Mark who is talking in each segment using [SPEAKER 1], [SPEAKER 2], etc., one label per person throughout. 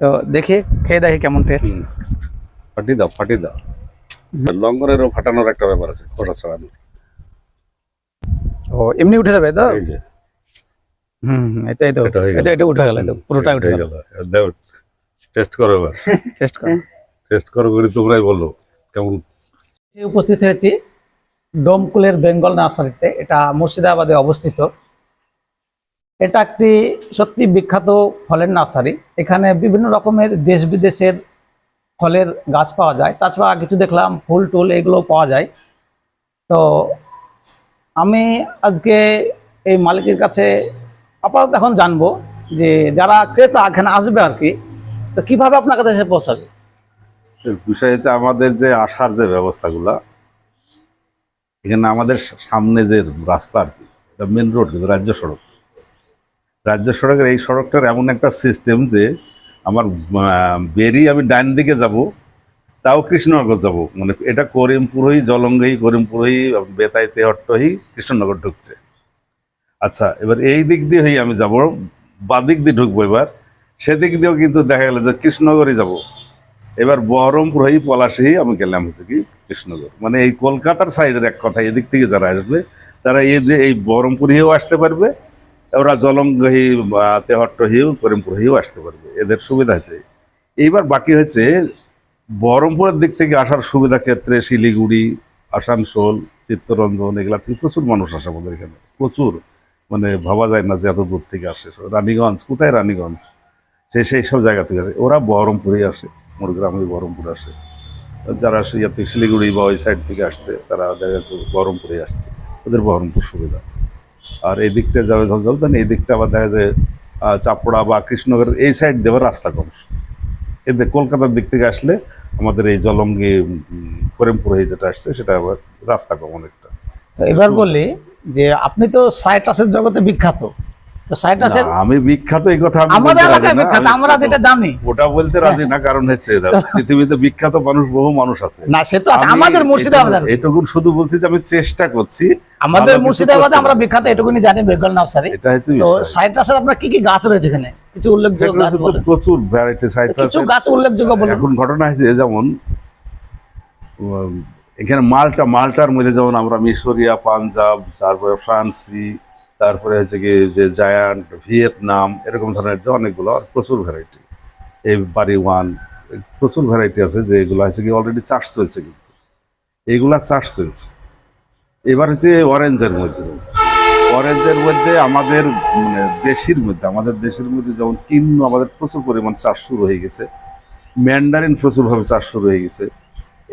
[SPEAKER 1] তো দেখি খেয়ে দেখি কেমন টেস্ট
[SPEAKER 2] হুম। ফাটি দাও ফাটি দাও। লঙ্গনেরও ফাটানোর একটা ব্যাপার আছে খোসা ছড়ানো
[SPEAKER 1] ও এমনি উঠে যাবে তো? হুম হুম, এটাই তো।
[SPEAKER 2] এটা হয়ে।
[SPEAKER 1] এটা উঠে গেল পুরোটা উঠে গেল।
[SPEAKER 2] দাও টেস্ট করো এবার।
[SPEAKER 1] টেস্ট করো।
[SPEAKER 2] টেস্ট করো করে তোমরাই বলো কেমন?
[SPEAKER 1] উপস্থিত হয়েছি ডোমকুলের বেঙ্গল নার্সারিতে এটা মুর্শিদাবাদে অবস্থিত। এটা একটি সত্যি বিখ্যাত ফলের নার্সারি। এখানে বিভিন্ন রকমের দেশ বিদেশের ফলের গাছ পাওয়া যায়। তাছাড়া কিছু দেখলাম, ফুল টুল এগুলো পাওয়া যায়। তো আমি আজকে এই মালিকের কাছে আপাতত এখন জানব যে যারা ক্রেতা এখানে আসবে আর কি, তো কীভাবে আপনার কাছে এসে পৌঁছাবে?
[SPEAKER 2] বিষয় হচ্ছে আমাদের যে আসার যে ব্যবস্থাগুলা, এখানে আমাদের সামনে যে রাস্তা আর কি মেন রোড কিন্তু রাজ্য সড়ক। রাজ্য সড়কের এই সড়কটার এমন একটা সিস্টেম যে আমার বেরিয়ে আমি ডান দিকে যাব, তাও কৃষ্ণনগর যাব। মানে এটা করিমপুর হই জলঙ্গি করিমপুর হই বেতাই তেহট্ট হই কৃষ্ণনগর ঢুকছে। আচ্ছা এবার এই দিক দিয়ে হই আমি যাব বাদিক দিয়ে ঢুকবো এবার। সেদিক দিয়েও কিন্তু দেখা গেল যে কৃষ্ণনগরই যাব। এবার বহরমপুর হয়ে পলাশি আমি গেলাম হচ্ছে কি কৃষ্ণনগর। মানে এই কলকাতার সাইডের এক কথা, এদিক থেকে যারা আসবে, তারা এই এই বহরমপুর হয়েও আসতে পারবে ওরা জলঙ্গি বা তেহট্ট হয়েও করিমপুর হয়েও আসতে পারবে। এদের সুবিধা আছে এইবার বাকি হচ্ছে, বহরমপুরের দিক থেকে আসার সুবিধা ক্ষেত্রে শিলিগুড়ি, আসানসোল, চিত্তরঞ্জন, এগুলা থেকে প্রচুর মানুষ আসে আমাদের এখানে। প্রচুর। মানে ভাবা যায় না যে এত দূর থেকে আসে। রানীগঞ্জ, কোথায় রানীগঞ্জ? সেই সেই সব জায়গা থেকে আসে। ওরা বহরমপুরেই আসে। মুরগ্রাম ওই বহরমপুর আসে। যারা সে ইয়াতে শিলিগুড়ি বা ওই সাইড থেকে আসছে, তারা দেখা যাচ্ছে বহরমপুরে আসছে। ওদের বহরমপুর সুবিধা। আর এই দিকটা যাবে ঝলঝল এই দিকটা আবার দেখা যায় চাপড়া বা কৃষ্ণনগরের এই সাইড দেবে রাস্তা কম। এতে কলকাতার দিক থেকে আসলে আমাদের এই জলঙ্গি করিমপুর হয়ে যেটা আসছে, সেটা আবার রাস্তা কম অনেকটা।
[SPEAKER 1] এবার বলি যে, আপনি তো সাইট্রাসের জগতে বিখ্যাত। তো
[SPEAKER 2] আমি বিখ্যাত এই কথা
[SPEAKER 1] আমাদের এলাকায় বিখ্যাত আমরা যেটা জানি।
[SPEAKER 2] ওটা বলতে রাজি না কারণ হচ্ছে পৃথিবীতে বিখ্যাত মানুষ বহু মানুষ আছে।
[SPEAKER 1] না সে তো আমাদের মুর্শিদাবাদ
[SPEAKER 2] এটুকু- শুধু বলছি যে আমি চেষ্টা করছি।
[SPEAKER 1] আমাদের মুর্শিদাবাদে আমরা বিখ্যাত এটুকুনি জানি বেঙ্গল নার্সারি।
[SPEAKER 2] এটা হচ্ছে
[SPEAKER 1] তো। সাইট্রাসের আপনার কি কি গাছ রয়েছে এখানে? কিছু উল্লেখযোগ্য গাছ বলেন।
[SPEAKER 2] প্রচুর ভ্যারাইটি
[SPEAKER 1] কিছু গাছ উল্লেখযোগ্য বলুন।
[SPEAKER 2] এখন ঘটনা হয়েছে যেমন এখানে মালটা মালটার মধ্যে যেমন আমরা মিশরিয়া পাঞ্জাব তারপরে ফ্রান্সি তারপরে হচ্ছে কি যে জায়ান্ট, ভিয়েতনাম, এরকম ধরনের যে অনেকগুলো প্রচুর ভ্যারাইটি এই বাড়ি ওয়ান, প্রচুর ভ্যারাইটি আছে যে এগুলো হচ্ছে কি অলরেডি চাষ চলছে কিন্তু। এইগুলা চাষ চলছে। এবার হচ্ছে অরেঞ্জের মধ্যে। অরেঞ্জের মধ্যে আমাদের মানে দেশের মধ্যে, আমাদের দেশের মধ্যে যেমন কিন্ন আমাদের প্রচুর পরিমাণ চাষ শুরু হয়ে গেছে। ম্যান্ডারিন প্রচুরভাবে চাষ শুরু হয়ে গেছে।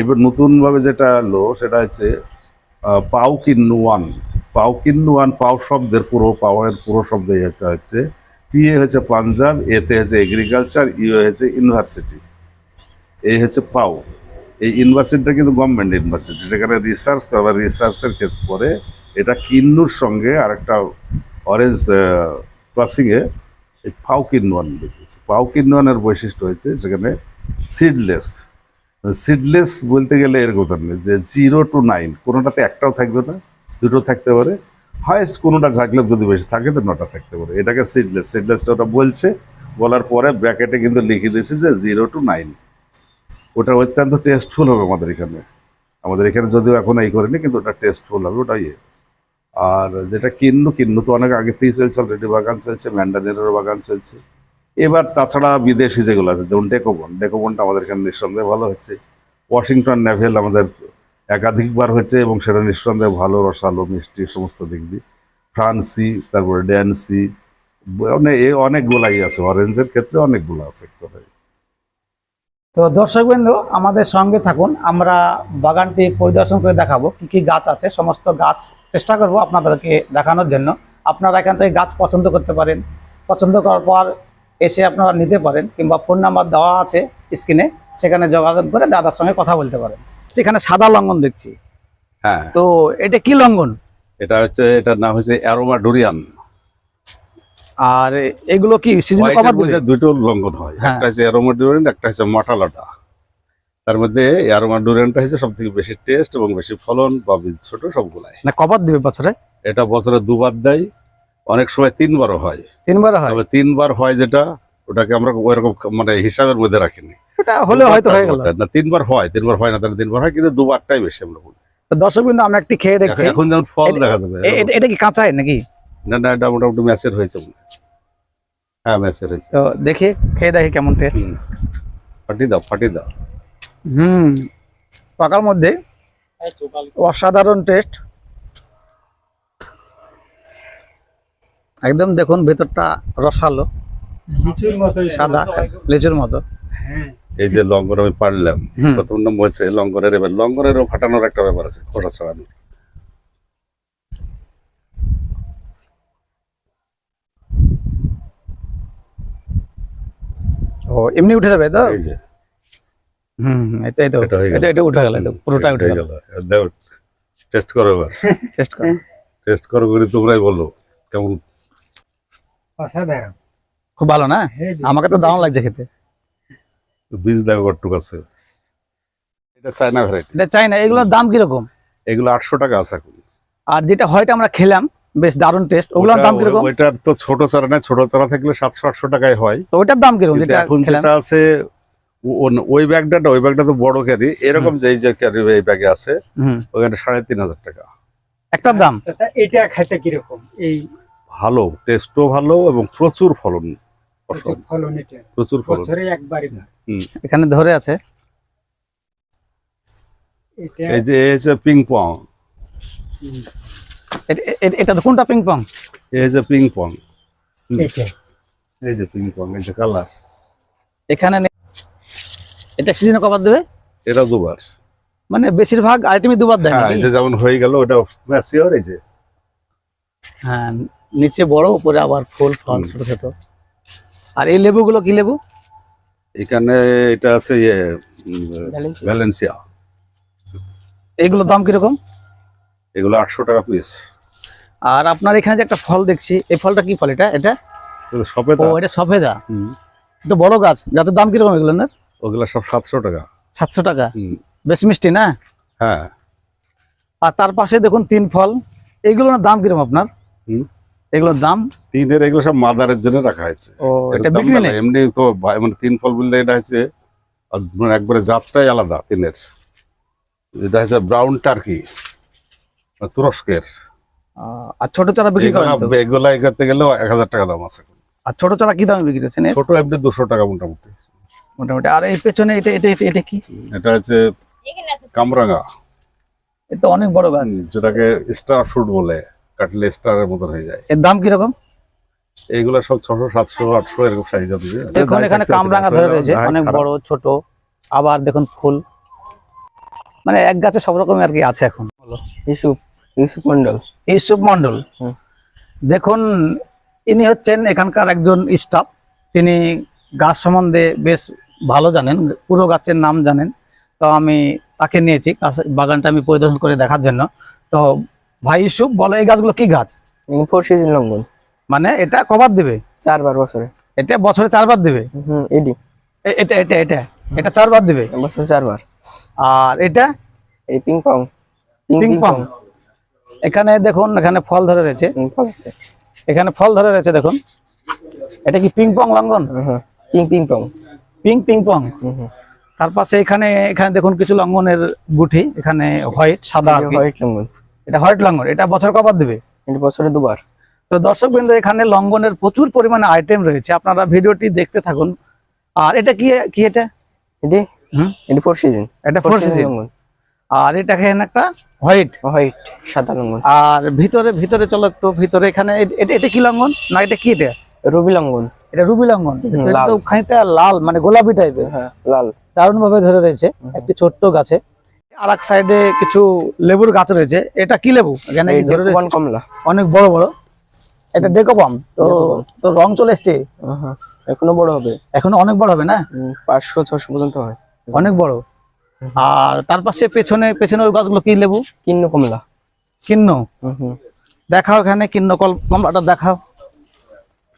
[SPEAKER 2] এবার নতুনভাবে যেটা এলো সেটা হচ্ছে পাউ কিন্নু ওয়ান পাও কিন্নু ওয়ান পাও শব্দের পুরো পাওয়ারের পুরো শব্দ এটা হচ্ছে। পিএ হচ্ছে পাঞ্জাব এতে হচ্ছে এগ্রিকালচার ইউ হচ্ছে ইউনিভার্সিটি এই হচ্ছে পাও। এই ইউনিভার্সিটিটা কিন্তু গভর্নমেন্ট ইউনিভার্সিটি যেখানে রিসার্চ করবে রিসার্চের ক্ষেত্রে পরে এটা কিন্নুর সঙ্গে আরেকটা অরেঞ্জ ক্রসিংয়ে এই পাও কিন্নুয়ান দেখেছে। পাও কিন্নুয়ানের বৈশিষ্ট্য হয়েছে সেখানে সিডলেস সিডলেস বলতে গেলে এর কথা নেই যে জিরো টু নাইন কোনোটাতে একটাও থাকবে না। দুটো থাকতে পারে। হায়েস্ট কোনোটা থাকলে যদি বেশি থাকে, তো নটা থাকতে পারে। এটাকে সিডলেস সিডলেসটা ওটা বলছে। বলার পরে ব্র্যাকেটে কিন্তু লিখে দিয়েছে যে জিরো টু নাইন ওটা অত্যন্ত টেস্টফুল হবে আমাদের এখানে। আমাদের এখানে যদিও এখন এই করেনি, কিন্তু ওটা টেস্টফুল হবে, ওটা ইয়ে। আর যেটা কিন্নু কিন্নু তো অনেক আগে থেকেই চলছে অলরেডি বাগান চলছে ম্যান্ডানেরও বাগান চলছে। এবার তাছাড়া বিদেশি যেগুলো আছে, যেমন ডেকোবন ডেকোবনটা আমাদের এখানে নিঃসন্দেহে ভালো হচ্ছে। ওয়াশিংটন নেভেল আমাদের একাধিকবার হয়েছে এবং সেটা নিঃসন্দেহে ভালো, রসালো, মিষ্টি, সমস্ত দিক দিয়ে। ফ্রান্সি, তারপরে ড্যান্সি অনেক এ অনেকগুলাই আছে। অরেঞ্জের ক্ষেত্রে অনেকগুলো আছে।
[SPEAKER 1] তো দর্শকবৃন্দ আমাদের সঙ্গে থাকুন। আমরা বাগানটি পরিদর্শন করে দেখাবো। কি কি গাছ আছে? সমস্ত গাছ চেষ্টা করব আপনাদেরকে দেখানোর জন্য। আপনারা এখান থেকে গাছ পছন্দ করতে পারেন। পছন্দ করার পর এসে আপনারা নিতে পারেন কিংবা ফোন নাম্বার দেওয়া আছে স্ক্রিনে। সেখানে যোগাযোগ করে দাদার সঙ্গে কথা বলতে পারেন। এখানে সাদা লঙ্ঘন দেখছি।
[SPEAKER 2] হ্যাঁ।
[SPEAKER 1] তো এটা কি লঙ্ঘন
[SPEAKER 2] এটা হচ্ছে এটার নাম হচ্ছে অ্যারোমা ডুরিয়ান।
[SPEAKER 1] আর এগুলো কি সিজন কভার
[SPEAKER 2] মধ্যে দুটো লঙ্ঘন হয়
[SPEAKER 1] হ্যাঁ।
[SPEAKER 2] একটা হচ্ছে অ্যারোমা ডুরিয়ান একটা হচ্ছে মটালাটা তার মধ্যে অ্যারোমা ডুরিয়ানটা হচ্ছে সব থেকে বেশি টেস্ট এবং বেশি ফলন বা বীজ ছোট সবগুলাই।
[SPEAKER 1] না কভার দিবে বছরে?
[SPEAKER 2] এটা বছরে দুবার দেয় অনেক সময় তিনবারও হয়।
[SPEAKER 1] তিনবার হয়?
[SPEAKER 2] তবে তিনবার হয় যেটা ওটাকে আমরা ওইরকম মানে হিসাবের মধ্যে রাখিনি।
[SPEAKER 1] এটা হলে হয়তো হয়ে গেল।
[SPEAKER 2] না তিনবার হয় তিনবার হয় না তাহলে তিনবার হয় কিন্তু দুবারটাই বেশি আমরা বলি।
[SPEAKER 1] দর্শক বিন্দু আমরা একটি খেয়ে দেখছি।
[SPEAKER 2] এখন যেমন ফল দেখা যাবে
[SPEAKER 1] এটা- কি কাঁচাই নাকি?
[SPEAKER 2] না না এটা মোটামুটি ম্যাচের হয়েছে হ্যাঁ। ম্যাচের হয়েছে।
[SPEAKER 1] তো দেখি খেয়ে দেখি কেমন টেস্ট।
[SPEAKER 2] ফাটি দাও ফাটি দাও।
[SPEAKER 1] হুম। পাকার মধ্যে অসাধারণ টেস্ট একদম দেখুন ভেতরটা রসালো
[SPEAKER 3] লিচুর মতো
[SPEAKER 1] সাদা লিচুর মতো।
[SPEAKER 2] এই যে লঙ্গর আমি পারলাম প্রথম নাম হয়েছে লঙ্গরের এবার লঙ্গরেরও ফাটানোর একটা ব্যাপার আছে খোসা ছড়ানোর
[SPEAKER 1] ও এমনি উঠে যাবে তো?
[SPEAKER 2] এই যে।
[SPEAKER 1] হুম হুম, এটাই তো
[SPEAKER 2] এটা হয়ে গেল।
[SPEAKER 1] এটা এটা উঠে গেল পুরোটা উঠে গেল।
[SPEAKER 2] টেস্ট করো এবার।
[SPEAKER 1] টেস্ট করো।
[SPEAKER 2] টেস্ট করো করে তোমরাই বলো কেমন?
[SPEAKER 3] অসাধারণ।
[SPEAKER 1] খুব ভালো না? আমাকে তো দারুণ লাগছে খেতে।
[SPEAKER 2] বীজ দেখো কটুক আছে। এটা চায়না ভ্যারাইটি
[SPEAKER 1] এটা চাইনা এগুলোর দাম কীরকম?
[SPEAKER 2] এগুলো আটশো টাকা আছে এখন।
[SPEAKER 1] আর যেটা হয়তো আমরা খেলাম বেশ দারুণ টেস্ট ওগুলোর দাম
[SPEAKER 2] ওটা-
[SPEAKER 1] কীরকম
[SPEAKER 2] ওইটার তো ছোট চারা নাই ছোট চারা থাকলে সাতশো আটশো টাকায় হয়।
[SPEAKER 1] তো ওইটার দাম কীরকম যেটা
[SPEAKER 2] এখন যেটা আছে ওই ব্যাগটা না, ওই ব্যাগটা তো বড় ক্যারি এরকম যে যে ক্যারি এই ব্যাগে আছে
[SPEAKER 1] হুম।
[SPEAKER 2] ওখানে সাড়ে তিন হাজার টাকা।
[SPEAKER 1] একটার দাম?
[SPEAKER 3] আচ্ছা, এটা খাইতে কীরকম? এই
[SPEAKER 2] ভালো টেস্টও ভালো এবং প্রচুর ফলন
[SPEAKER 3] ফলন এটা।
[SPEAKER 2] প্রচুর ফলন।
[SPEAKER 3] বছরে একবারই না।
[SPEAKER 1] এখানে ধরে আছে।
[SPEAKER 2] এই যে পিং পং
[SPEAKER 1] এটা তো কোনটা পিং পং
[SPEAKER 2] এই যে পিং পং এই যে পিং পং এই যে কালার
[SPEAKER 1] এখানে এটা সিজনে কবার দেবে?
[SPEAKER 2] এটা দুবার।
[SPEAKER 1] মানে বেশিরভাগ আইটেমই দুবার দেয়
[SPEAKER 2] হ্যাঁ? যে যেমন হয়ে গেল ওটা ম্যাচিওর এই যে।
[SPEAKER 1] হ্যাঁ নিচে বড় উপরে আবার ফুল ফল ছোট ছোট। আর এই লেবুগুলো কি লেবু?
[SPEAKER 2] এখানে এটা আছে ইয়ে ভ্যালেন্সিয়া
[SPEAKER 1] এগুলোর দাম কীরকম?
[SPEAKER 2] এগুলো আটশো টাকা পিস
[SPEAKER 1] আর আপনার এখানে যে একটা ফল দেখছি এই ফলটা কি ফল এটা? এটা? ও এটা সফেদা। তো বড় গাছ গাছের দাম কীরকম এগুলো না
[SPEAKER 2] ওগুলো সব সাতশো টাকা।
[SPEAKER 1] সাতশো টাকা? বেশ মিষ্টি না?
[SPEAKER 2] হ্যাঁ।
[SPEAKER 1] আর তার পাশে দেখুন তিন ফল। এইগুলোর দাম কীরকম আপনার?
[SPEAKER 2] হুম।
[SPEAKER 1] এগুলোর দাম?
[SPEAKER 2] তিনের এগুলো সব মাদারের জন্য রাখা হয়েছে।
[SPEAKER 1] ও এটা
[SPEAKER 2] দাম
[SPEAKER 1] বিক্রি নেই
[SPEAKER 2] এমনি তো মানে তিন ফল বললে এটা হচ্ছে আর মানে একবারে জাতটাই আলাদা তিনের। এটা হচ্ছে ব্রাউন টার্কি তুরস্কের।
[SPEAKER 1] আহ, আর ছোট চারা বিক্রি করেন তো?
[SPEAKER 2] এগুলা এগুলা করতে গেলেও এক হাজার টাকা দাম আছে।
[SPEAKER 1] আর ছোট চারা কি দামে বিক্রি হচ্ছে
[SPEAKER 2] ছোট এমনি দুশো টাকা মোটামুটি।
[SPEAKER 1] মোটামুটি। আর এই পেছনে এটা এটা এটা এটা কি?
[SPEAKER 2] এটা হচ্ছে কামরাঙা।
[SPEAKER 1] এটা অনেক বড় গাছ।
[SPEAKER 2] যেটাকে স্টার ফ্রুট বলে। কাটলে স্টারের মতন হয়ে যায়।
[SPEAKER 1] এর দাম কীরকম?
[SPEAKER 2] এইগুলা সব ছশো সাতশো আটশো এরকম সাইজ আছে
[SPEAKER 1] দেখুন এখানে কামরাঙা ধরে রয়েছে অনেক বড় ছোট আবার দেখুন ফুল। মানে এক গাছে সব রকম আর কি আছে এখন।
[SPEAKER 4] ইউসুফ ইউসুফ মন্ডল
[SPEAKER 1] ইউসুফ মন্ডল দেখুন ইনি হচ্ছেন এখানকার একজন স্টাফ। তিনি গাছ সম্বন্ধে বেশ ভালো জানেন পুরো গাছের নাম জানেন। তো আমি তাকে নিয়েছি গাছ- বাগানটা আমি পরিদর্শন করে দেখার জন্য। তো ভাই ইউসুফ বলো এই গাছগুলো কি গাছ?
[SPEAKER 4] ফোর সিজন লঙ্ঘন।
[SPEAKER 1] মানে এটা কবার দেবে?
[SPEAKER 4] চারবার বছরে।
[SPEAKER 1] এটা বছরে চারবার দেবে?
[SPEAKER 4] হুম এডি।
[SPEAKER 1] এটা এটা এটা এটা চারবার দেবে?
[SPEAKER 4] বছরে চারবার।
[SPEAKER 1] আর এটা?
[SPEAKER 4] এই পিং পং
[SPEAKER 1] পিং পং এখানে দেখুন এখানে ফল ধরে রয়েছে। এখানে ফল ধরে রয়েছে দেখুন। এটা কি পিং পং লঙ্ঘন?
[SPEAKER 4] Ping ping pong
[SPEAKER 1] ping ping pong
[SPEAKER 4] hmm hmm.
[SPEAKER 1] তার পাশে এখানে এখানে দেখুন কিছু লঙ্ঘনের গুঠি। এখানে হোয়াইট সাদা
[SPEAKER 4] হোয়াইট লঙ্ঘন।
[SPEAKER 1] এটা হোয়াইট লঙ্গন এটা বছর কবার দেবে?
[SPEAKER 4] এটা বছরে দুবার।
[SPEAKER 1] তো দর্শক বিন্দু এখানে লঙ্গনের প্রচুর পরিমাণে আইটেম রয়েছে আপনারা ভিডিওটি দেখতে থাকুন। আর এটা কি কি এটা? হুম?
[SPEAKER 4] এডি ফোর সিজন
[SPEAKER 1] এটা ফোর সিজন আর এটা এখানে একটা হোয়াইট।
[SPEAKER 4] হোয়াইট সাদা লঙ্ঘন
[SPEAKER 1] আর ভিতরে ভিতরে চলো একটু ভিতরে এখানে এটা এটা কি লঙ্ঘন না এটা কি এটা?
[SPEAKER 4] রবি লঙ্ঘন
[SPEAKER 1] এটা রুবি এটা তো খানিকটা লাল মানে গোলাপি টাইপের
[SPEAKER 4] হ্যাঁ লাল।
[SPEAKER 1] দারুণ ভাবে ধরে রয়েছে। একটি ছোট্ট গাছে। আর এক সাইডে কিছু লেবুর গাছ রয়েছে। এটা কি লেবু? এখানে?
[SPEAKER 4] কমলা।
[SPEAKER 1] অনেক বড় বড়। এটা ডেকোপাম। তো
[SPEAKER 4] ডেকোপাম।
[SPEAKER 1] তো রং চলে এসছে?
[SPEAKER 4] এখনও বড় হবে।
[SPEAKER 1] এখনও অনেক বড় হবে না?
[SPEAKER 4] পাঁচশো ছশো পর্যন্ত হয়।
[SPEAKER 1] অনেক বড়। আর তার পাশে পেছনে পেছনে ওই গাছগুলো কি লেবু?
[SPEAKER 4] কিন্ন কমলা।
[SPEAKER 1] কিন্ন। দেখাও এখানে কিন্ন কল কমলাটা দেখাও।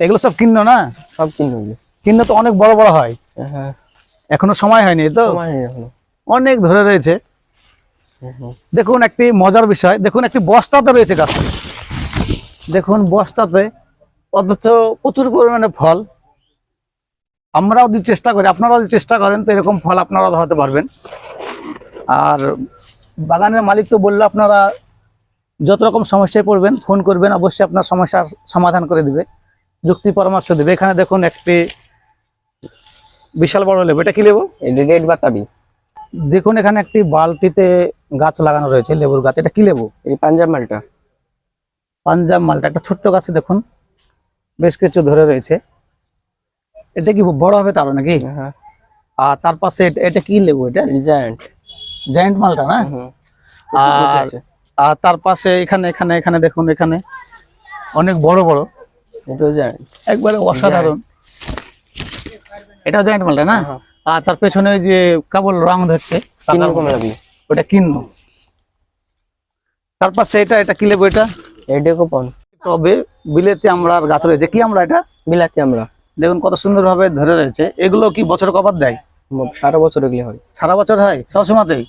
[SPEAKER 1] এগুলো সব কিন্ন না?
[SPEAKER 4] সব কিন্ন
[SPEAKER 1] কিন্ন তো অনেক বড় বড় হয়।
[SPEAKER 4] হ্যাঁ।
[SPEAKER 1] এখনও সময় হয়নি তো? অনেক ধরে রয়েছে। দেখুন একটি মজার বিষয়, দেখুন একটি বস্তাতে রয়েছে গাছটা। দেখুন বস্তাতে অথচ প্রচুর পরিমাণে ফল। আমরাও যদি চেষ্টা করি, আপনারাও যদি চেষ্টা করেন, তো এরকম ফল আপনারা ধরাতে পারবেন। আর বাগানের মালিক তো বলল, আপনারা যত রকম সমস্যায় পড়বেন, ফোন করবেন, অবশ্যই আপনার সমস্যার সমাধান করে দিবে, যুক্তি পরামর্শ দেবে। এখানে দেখুন একটি বিশাল বড় লেবু। এটা কি লেবু?
[SPEAKER 4] রেড বাতাবি।
[SPEAKER 1] দেখুন এখানে একটি বালতিতে গাছ লাগানো রয়েছে লেবুর গাছ। এটা কি লেবু?
[SPEAKER 4] পাঞ্জাব মালটা।
[SPEAKER 1] পাঞ্জাব মালটা একটা ছোট্ট গাছে দেখুন। বেশ কিছু ধরে রয়েছে। এটা কি বড় হবে তারও নাকি?
[SPEAKER 4] হ্যাঁ।
[SPEAKER 1] আর তার পাশে এটা- কি লেবু এটা?
[SPEAKER 4] জায়ান্ট
[SPEAKER 1] জায়েন্ট মালটা না? আর আর তার পাশে এখানে এখানে এখানে দেখুন এখানে অনেক বড় বড়। একবারে অসাধারণ। এটা জায়েন্ট মালটা না?
[SPEAKER 4] হ্যাঁ।
[SPEAKER 1] আর তার পেছনে ওই যে কেবল রং ধরছে ওটা কিনবো। তার পাশে এটা এটা কি লেবু এটা তবে বিলেতে আমরা গাছ রয়েছে। কি আমরা এটা?
[SPEAKER 4] বিলাতি আমরা।
[SPEAKER 1] দেখুন কত সুন্দরভাবে ধরে রয়েছে। এগুলো কি বছর কবার দেয়?
[SPEAKER 4] সারা বছর এগুলি হয়।
[SPEAKER 1] সারা বছর হয়? সবসময়তেই।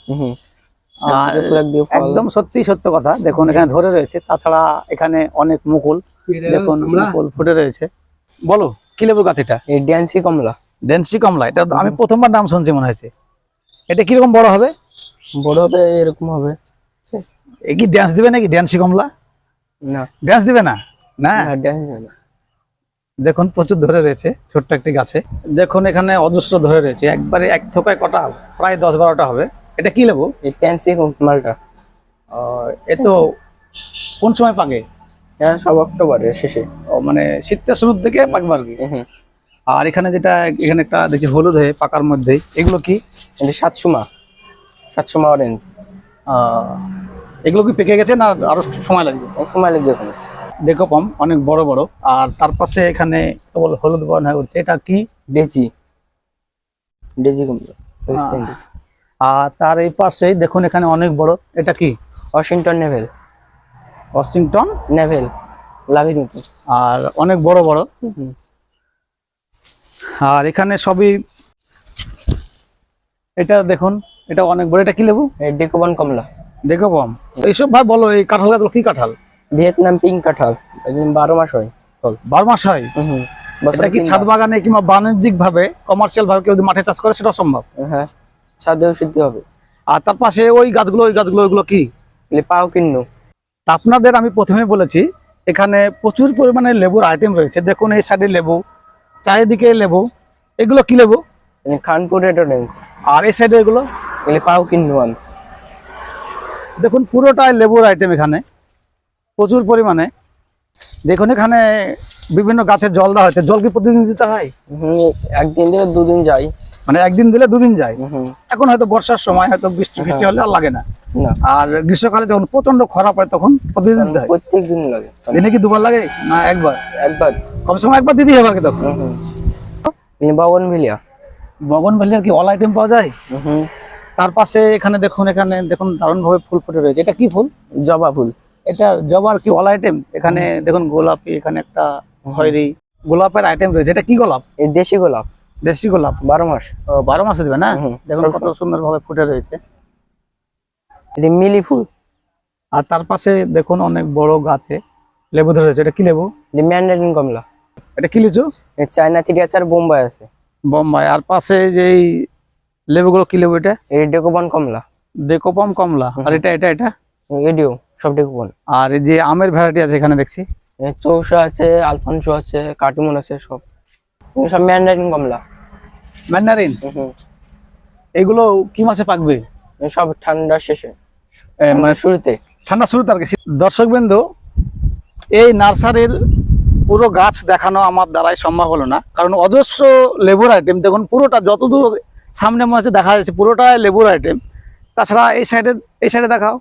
[SPEAKER 1] একদম সত্যি সত্য কথা। দেখুন এখানে ধরে রয়েছে। তাছাড়া এখানে অনেক মুকুল। দেখুন মুকুল ফুটে রয়েছে। বলো কি লেবু গাছ এটা?
[SPEAKER 4] এই ড্যান্সি কমলা।
[SPEAKER 1] ডেন্সি কমলা এটা আমি প্রথমবার নাম শুনছি মনে হয়েছে। এটা কীরকম বড় হবে?
[SPEAKER 4] বড় হবে এরকম হবে।
[SPEAKER 1] এ কি ড্যান্স দিবে নাকি ড্যান্সি কমলা
[SPEAKER 4] না।
[SPEAKER 1] ড্যান্স দিবে না? না?
[SPEAKER 4] ড্যান্স দিবে না।
[SPEAKER 1] দেখুন প্রচুর ধরে রয়েছে ছোট্ট একটি গাছে। দেখুন এখানে অজস্র ধরে রয়েছে। একবারে এক থোকায় কটা প্রায় দশ বারোটা হবে। এটা কি লেবু?
[SPEAKER 4] এই ড্যান্সি মালটা।
[SPEAKER 1] এ তো কোন সময় পাকে?
[SPEAKER 4] হ্যাঁ সব অক্টোবরের শেষে।
[SPEAKER 1] ও মানে শীতের শুরুর দিকে পাকবে আর কি। আর এখানে যেটা এখানে একটা দেখছি হলুদ হয়ে পাকার মধ্যে এগুলো কি?
[SPEAKER 4] এটা সাতসুমা সাতসুমা অরেঞ্জ
[SPEAKER 1] এগুলো কি পেকে গেছে না আরও সময় লাগবে?
[SPEAKER 4] সময় লাগবে এখন।
[SPEAKER 1] দেখো পাম অনেক বড় বড়। আর তার পাশে এখানে কেবল হলুদ বর্ণ হয়ে উঠছে এটা কি?
[SPEAKER 4] ডেজি ডেজি ডেজি
[SPEAKER 1] আর তার এই পাশেই দেখুন এখানে অনেক বড় এটা কি?
[SPEAKER 4] ওয়াশিংটন নেভেল
[SPEAKER 1] ওয়াশিংটন
[SPEAKER 4] নেভেল লাভের মতো।
[SPEAKER 1] আর অনেক বড় বড়। আর এখানে সবই এটা দেখুন এটা অনেক বড়। এটা কি লেবু?
[SPEAKER 4] ডেকোবন কমলা।
[SPEAKER 1] পাম এইসব ভাই বলো এই কাঁঠাল গাছগুলো কি কাঁঠাল?
[SPEAKER 4] ভিয়েতনাম পিঙ্ক কাঁঠাল। বারো মাস হয়
[SPEAKER 1] বারো মাস হয়? এটা কি ছাদ বাগানে কিংবা বাণিজ্যিক ভাবে কমার্শিয়াল ভাবে কেউ মাঠে চাষ করে সেটা সম্ভব?
[SPEAKER 4] হ্যাঁ ছাদেও সিদ্ধি হবে।
[SPEAKER 1] আর তার পাশে ওই গাছগুলো ওই গাছগুলো ওইগুলো কি?
[SPEAKER 4] পাও কিন্নু।
[SPEAKER 1] আপনাদের আমি প্রথমে বলেছি এখানে প্রচুর পরিমাণে লেবুর আইটেম রয়েছে। দেখুন এই সাইডে লেবু চারিদিকে লেবু। এগুলো কি লেবু?
[SPEAKER 4] খানপুর
[SPEAKER 1] আর এই সাইডে এগুলো?
[SPEAKER 4] এগুলি পাও
[SPEAKER 1] দেখুন পুরোটাই লেবুর আইটেম এখানে। প্রচুর পরিমাণে। দেখুন এখানে বিভিন্ন গাছের জল দেওয়া হয়েছে। জল কি প্রতিদিন দিতে হয়?
[SPEAKER 4] একদিন দিলে দুদিন যাই
[SPEAKER 1] মানে একদিন দিলে দুদিন যায়। এখন হয়তো বর্ষার সময় হয়তো বৃষ্টি বৃষ্টি হলে আর লাগে না। আর গ্রীষ্মকালে যখন প্রচণ্ড খরা পড়ে তখন প্রতিদিন দিতে
[SPEAKER 4] প্রত্যেক দিন লাগে।
[SPEAKER 1] দিনে কি দুবার লাগে না একবার?
[SPEAKER 4] একবার।
[SPEAKER 1] কম সময় একবার দিতেই হবে তখন
[SPEAKER 4] এগুলি ভিলিয়া
[SPEAKER 1] বগন ভ্যালির কি অল আইটেম পাওয়া যায়?
[SPEAKER 4] হুম
[SPEAKER 1] তার পাশে এখানে দেখুন এখানে দেখুন দারুণ ভাবে ফুল ফুটে রয়েছে। এটা কি ফুল?
[SPEAKER 4] জবা ফুল।
[SPEAKER 1] এটা জবার কি অল আইটেম এখানে দেখুন গোলাপি এখানে একটা খয়েরি। গোলাপের আইটেম রয়েছে। এটা কি গোলাপ?
[SPEAKER 4] এই দেশি গোলাপ।
[SPEAKER 1] দেশি গোলাপ।
[SPEAKER 4] বারো মাস।
[SPEAKER 1] বারো মাসে দেবে না? দেখুন কত সুন্দর ভাবে ফুটে রয়েছে।
[SPEAKER 4] এটি মিলি ফুল।
[SPEAKER 1] আর তার পাশে দেখুন অনেক বড় গাছে লেবু ধরে রয়েছে এটা কি লেবু?
[SPEAKER 4] এটি ম্যান্ডারিন কমলা।
[SPEAKER 1] এটা কি লিচু?
[SPEAKER 4] চায়না থেকে আছে আর বোম্বাই আছে।
[SPEAKER 1] বোম্বাই। আর পাশে যে এই লেবুগুলো কি লেবু এটা?
[SPEAKER 4] এই ডেকোবন কমলা।
[SPEAKER 1] ডেকোপম কমলা। আর এটা এটা এটা?
[SPEAKER 4] এডিও সব ডেকোবন
[SPEAKER 1] আর এই যে আমের ভ্যারাইটি আছে এখানে দেখছি।
[SPEAKER 4] চৌষা আছে আলফানসো আছে কাটিমন আছে সব। সব ম্যান্ডারিন কমলা।
[SPEAKER 1] ম্যান্ডারিন? এগুলো কি মাসে পাকবে?
[SPEAKER 4] সব ঠান্ডা শেষে। মানে শুরুতে?
[SPEAKER 1] ঠান্ডা শুরুতে আর কি দর্শক বিন্দু এই নার্সারির পুরো গাছ দেখানো আমার দ্বারাই সম্ভব হলো না। কারণ অজস্র লেবুর আইটেম দেখুন পুরোটা যতদূর সামনে মনে হচ্ছে দেখা যাচ্ছে পুরোটাই লেবুর আইটেম তাছাড়া এই সাইডে এই সাইডে দেখাও।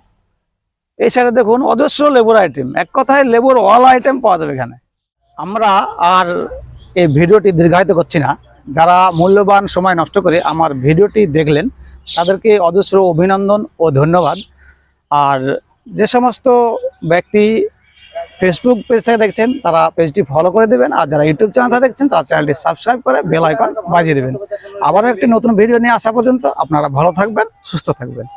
[SPEAKER 1] এই সাইডে দেখুন অজস্র লেবুর আইটেম এক কথায় লেবুর অল আইটেম পাওয়া যাবে এখানে। আমরা আর এই ভিডিওটি দীর্ঘায়িত করছি না। যারা মূল্যবান সময় নষ্ট করে আমার ভিডিওটি দেখলেন তাদেরকে অজস্র অভিনন্দন ও ধন্যবাদ। আর যে সমস্ত ব্যক্তি ফেসবুক পেজ থেকে দেখছেন, তারা পেজটি ফলো করে দেবেন। আর যারা ইউটিউব চ্যানেল থেকে দেখছেন, তারা চ্যানেলটি সাবস্ক্রাইব করে বেল আইকন বাজিয়ে দেবেন। আবারও একটি নতুন ভিডিও নিয়ে আসা পর্যন্ত আপনারা ভালো থাকবেন, সুস্থ থাকবেন।